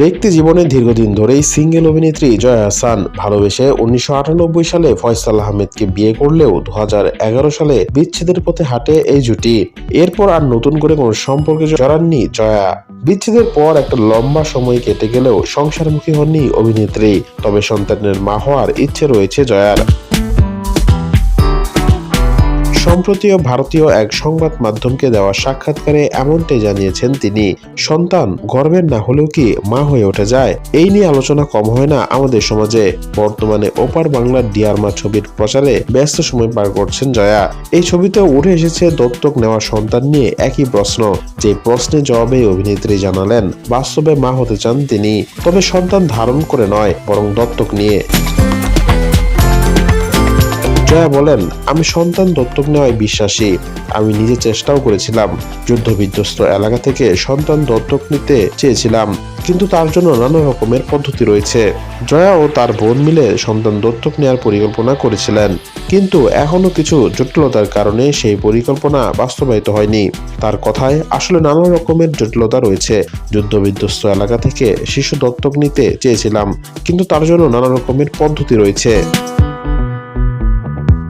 ব্যক্তি জীবনে দীর্ঘদিন ধরেই সিঙ্গেল অভিনেত্রী জয়া হাসান ভালোবেসে উনিশশো আটানব্বই সালে ফয়সাল আহমেদকে বিয়ে করলেও দু হাজার এগারো সালে বিচ্ছেদের পথে হাঁটে এই জুটি। এরপর আর নতুন করে কোনো সম্পর্কে জড়াননি জয়া। বিচ্ছেদের পর একটা লম্বা সময় কেটে গেলেও সংসারমুখী হননি অভিনেত্রী, তবে সন্তানের মা হওয়ার ইচ্ছে রয়েছে জয়ার। সম্প্রতিও ভারতীয় এক সংবাদ মাধ্যমকে দেওয়া সাক্ষাৎকারে এমনটাই জানিয়েছেন তিনি। সন্তান গর্বের না হলেও কি মা হয়ে ওঠা যায়? এই নিয়ে আলোচনা কম হয় না আমাদের সমাজে। বর্তমানে ওপার বাংলার ডিয়ার মা ছবির প্রচারে ব্যস্ত সময় পার করছেন জয়া। এই ছবিতে উঠে এসেছে দত্তক নেওয়া সন্তান নিয়ে একই প্রশ্ন। যে প্রশ্নের জবাবে অভিনেত্রী জানালেন, বাস্তবে মা হতে চান তিনি। তবে সন্তান ধারণ করে নয়, বরং দত্তক নিয়ে। জয়া বলেন, আমি সন্তান দত্তক নেওয়ায় বিশ্বাসী। আমি নিজে চেষ্টাও করেছিলাম। যুদ্ধ বিধ্বস্ত এলাকা থেকে সন্তান দত্তক নিতে চেয়েছিলাম। কিন্তু তার জন্য নানা রকমের পদ্ধতি রয়েছে। জয়া ও তার বোন মিলে সন্তান দত্তক নেওয়ার পরিকল্পনা করেছিলেন। কিন্তু এখনও কিছু জটিলতার কারণে সেই পরিকল্পনা বাস্তবায়িত হয়নি। তার কথায় আসলে নানা রকমের জটিলতা রয়েছে। যুদ্ধ বিধ্বস্ত এলাকা থেকে শিশু দত্তক নিতে চেয়েছিলাম। কিন্তু তার জন্য নানা রকমের পদ্ধতি রয়েছে।